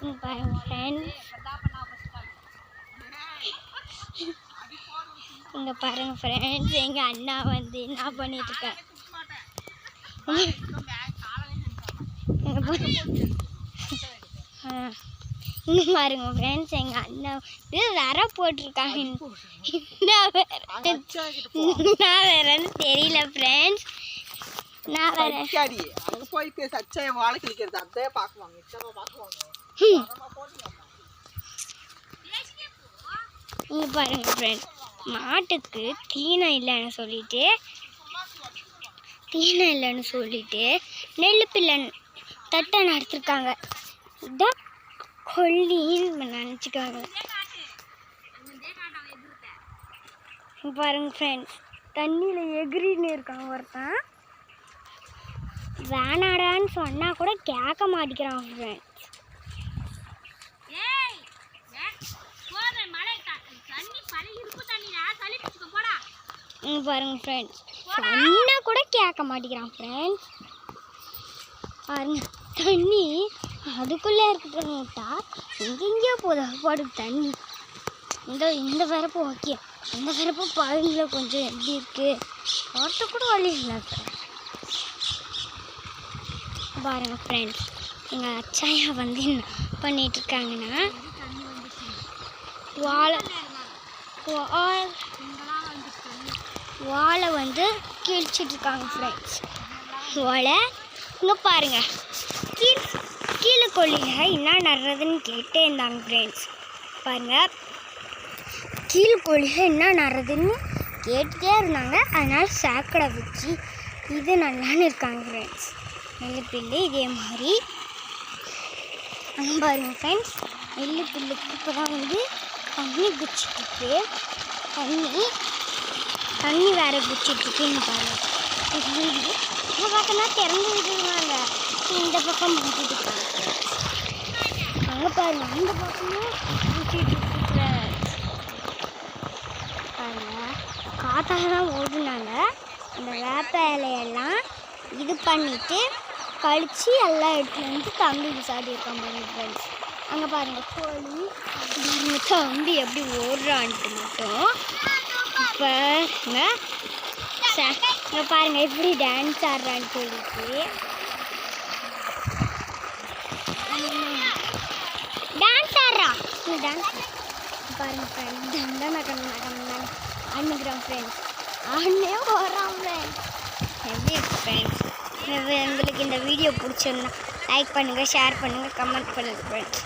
இங்க பாருங்க ஃப்ரெண்ட்ஸ் இங்க பாருங்க ஃப்ரெண்ட்ஸ் எங்க அண்ணா வந்து என்ன பண்ணிட்டு இருக்காங்க இங்க பாருங்க ஃப்ரெண்ட்ஸ் எங்க அண்ணா இது வர போட்டிருக்காங்க. நான் வேறன்னு தெரியல ஃப்ரெண்ட்ஸ் நான் வேற போய் பேச அச்சா வாழை கிழிக்கிறது அதே பார்க்குவாங்க. நிச்சயமா பாக்குவாங்க இங்க பாருங்க ஃப்ரெண்ட் மாட்டுக்கு தீனம் இல்லைன்னு சொல்லிட்டு தீனம் இல்லைன்னு சொல்லிட்டு நெல் பிள்ளை தட்டை நடத்திருக்காங்க. இதான் கொல்லின்னு நினச்சிக்காங்க. பாருங்க ஃப்ரெண்ட்ஸ் தண்ணியில் எகிரின்னு இருக்காங்க ஒருத்தன். வேணாடான்னு சொன்னால் கூட கேட்க மாட்டேங்கிறான் ஃப்ரெண்ட்ஸ் இங்க பாருங்க ஃப்ரெண்ட்ஸ் சொன்னா கூட கேட்க மாட்டேங்கிறான் ஃப்ரெண்ட்ஸ் பாருங்க தண்ணி அதுக்குள்ளே இருக்கட்டும் விட்டா எங்கெங்கேயோ போதா பாடுக்கு தண்ணி. இந்த இந்த வரப்பு ஓகே. அந்த வரப்பு பாருங்கள கொஞ்சம் எப்படி இருக்கு? ஒருத்த கூட வழி இல்லை பாருங்க ஃப்ரெண்ட்ஸ் எங்கள் அச்சாயா வந்து என்ன பண்ணிட்டு இருக்காங்கன்னா வாழை வாழை வந்து கிழிச்சிட்ருக்காங்க ஃப்ரெண்ட்ஸ் வாழை இங்கே பாருங்க. கீழ் கீழே கொல்லியில் என்ன நடுறதுன்னு கேட்டே இருந்தாங்க ஃப்ரெண்ட்ஸ் பாருங்கள் கீழே கொல்லியில் என்ன நடுறதுன்னு கேட்டுட்டே இருந்தாங்க. அதனால் சாக்கடை வச்சு இது நல்லான்னு இருக்காங்க ஃப்ரெண்ட்ஸ் நெல்லு பில்லு இதே மாதிரி. அங்கே பாருங்கள் ஃப்ரெண்ட்ஸ் நெல்லு பில்லுக்கு இப்போ தான் வந்து தண்ணி குச்சிட்டு தண்ணி தண்ணி வேற குச்சிட்ருக்குன்னு பாருங்க. இந்த பக்கம்லாம் திறந்து விட்டுருவாங்க இந்த பக்கம் மாட்டிட்டு அங்கே பாருங்க அந்த பக்கமும் குச்சிட்டு இருக்கிற பாருங்க காத்தால தான் ஓடுனாங்க. அந்த வேப்ப இலையெல்லாம் இது பண்ணிவிட்டு கழிச்சு எல்லாம் எடுத்துகிட்டு வந்து தம்பிக்கு சாடி இருக்கான் பாருங்க ஃப்ரெண்ட்ஸ் அங்கே பாருங்கள் கோழி தம்பி எப்படி ஓடுறான்ட்டு மட்டும் இப்போ இங்கே பாருங்கள் எப்படி டான்ஸ் ஆடுறான்னு சொல்லிட்டு. டான்ஸ் ஆடுறா. டான்ஸ் பாருங்க ஃப்ரெண்ட்ஸ் தண்டனை கண்ணா கண்ணா அண்ணுக்குறான் ஃப்ரெண்ட்ஸ் அண்ணே போகிறான் ஃப்ரெண்ட்ஸ் எப்படி ஃப்ரெண்ட்ஸ் உங்களுக்கு இந்த வீடியோ பிடிச்சிருந்தா லைக் பண்ணுங்கள் ஷேர் பண்ணுங்கள் கமெண்ட் பண்ணுங்கள் ஃப்ரெண்ட்ஸ்